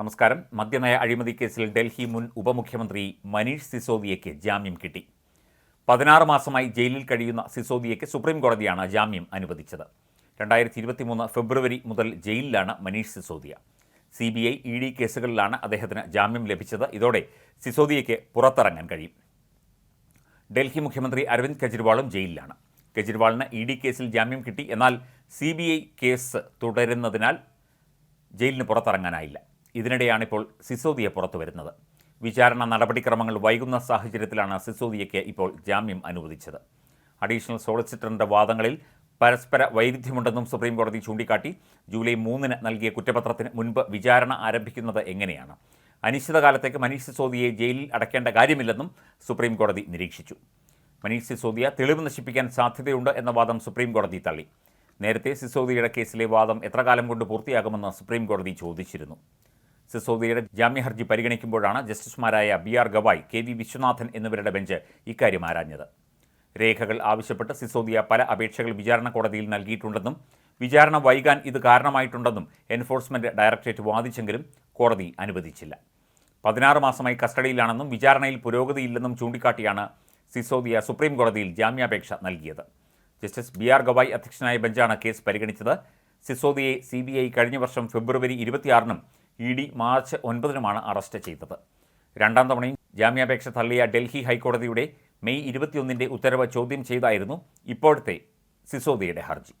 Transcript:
നമസ്കാരം. മദ്യനയ അഴിമതി കേസിൽ ഡൽഹി മുൻ ഉപമുഖ്യമന്ത്രി മനീഷ് സിസോദിയയ്ക്ക് ജാമ്യം കിട്ടി. പതിനാറ് മാസമായി ജയിലിൽ കഴിയുന്ന സിസോദിയയ്ക്ക് സുപ്രീം കോടതിയാണ് ജാമ്യം അനുവദിച്ചത്. രണ്ടായിരത്തി ഇരുപത്തിമൂന്ന് ഫെബ്രുവരി മുതൽ ജയിലിലാണ് Manish Sisodia. C B I E D കേസുകളിലാണ് അദ്ദേഹത്തിന് ജാമ്യം ലഭിച്ചത്. ഇതോടെ സിസോദിയയ്ക്ക് പുറത്തിറങ്ങാൻ കഴിയും. ഡൽഹി മുഖ്യമന്ത്രി അരവിന്ദ് കെജ്രിവാളും ജയിലിലാണ്. കെജ്രിവാളിന് ഇ ഡി കേസിൽ ജാമ്യം കിട്ടി. എന്നാൽ സി ബി ഐ കേസ് തുടരുന്നതിനാൽ ജയിലിന് പുറത്തിറങ്ങാനായില്ല. ഇതിനിടെയാണ് ഇപ്പോൾ സിസോദിയ പുറത്തു വരുന്നത്. വിചാരണ നടപടിക്രമങ്ങൾ വൈകുന്ന സാഹചര്യത്തിലാണ് സിസോദിയയ്ക്ക് ഇപ്പോൾ ജാമ്യം അനുവദിച്ചത്. അഡീഷണൽ സോളിസിറ്ററിന്റെ വാദങ്ങളിൽ പരസ്പര വൈരുദ്ധ്യമുണ്ടെന്നും സുപ്രീം കോടതി ചൂണ്ടിക്കാട്ടി ജൂലൈ മൂന്നിന് നൽകിയ കുറ്റപത്രത്തിന് മുൻപ് വിചാരണ ആരംഭിക്കുന്നത് എങ്ങനെയാണ്? അനിശ്ചിതകാലത്തേക്ക് മനീഷ് സിസോദിയെ ജയിലിൽ അടയ്ക്കേണ്ട കാര്യമില്ലെന്നും സുപ്രീം കോടതി നിരീക്ഷിച്ചു. മനീഷ് സിസോദിയ തെളിവ് നശിപ്പിക്കാൻ സാധ്യതയുണ്ട് എന്ന വാദം സുപ്രീം കോടതി തള്ളി. നേരത്തെ സിസോദിയുടെ കേസിലെ വാദം എത്ര കാലം കൊണ്ട് പൂർത്തിയാകുമെന്ന് സുപ്രീം കോടതി ചോദിച്ചിരുന്നു. സിസോദിയയുടെ ജാമ്യഹർജി പരിഗണിക്കുമ്പോഴാണ് ജസ്റ്റിസുമാരായ B R Gavai K V Viswanathan എന്നിവരുടെ ബെഞ്ച് ഇക്കാര്യം ആരാഞ്ഞത്. രേഖകൾ ആവശ്യപ്പെട്ട് സിസോദിയ പല അപേക്ഷകൾ വിചാരണ കോടതിയിൽ നൽകിയിട്ടുണ്ടെന്നും വിചാരണ വൈകാൻ ഇത് കാരണമായിട്ടുണ്ടെന്നും എൻഫോഴ്സ്മെന്റ് ഡയറക്ടറേറ്റ് വാദിച്ചെങ്കിലും കോടതി അനുവദിച്ചില്ല. പതിനാറ് മാസമായി കസ്റ്റഡിയിലാണെന്നും വിചാരണയിൽ പുരോഗതിയില്ലെന്നും ചൂണ്ടിക്കാട്ടിയാണ് സിസോദിയ സുപ്രീം കോടതിയിൽ ജാമ്യാപേക്ഷ നൽകിയത്. ജസ്റ്റിസ് ബി ആർ ഗവായ് അധ്യക്ഷനായ ബെഞ്ചാണ് കേസ് പരിഗണിച്ചത്. സിസോദിയെ സി ബി ഐ കഴിഞ്ഞ വർഷം ഫെബ്രുവരി ഇരുപത്തിയാറിനും ഇ ഡി മാർച്ച് ഒൻപതിനുമാണ് അറസ്റ്റ് ചെയ്തത്. രണ്ടാം തവണയും ജാമ്യാപേക്ഷ തള്ളിയ ഡൽഹി ഹൈക്കോടതിയുടെ മെയ് ഇരുപത്തിയൊന്നിന്റെ ഉത്തരവ് ചോദ്യം ചെയ്തായിരുന്നു ഇപ്പോഴത്തെ സിസോദിയുടെ ഹർജി.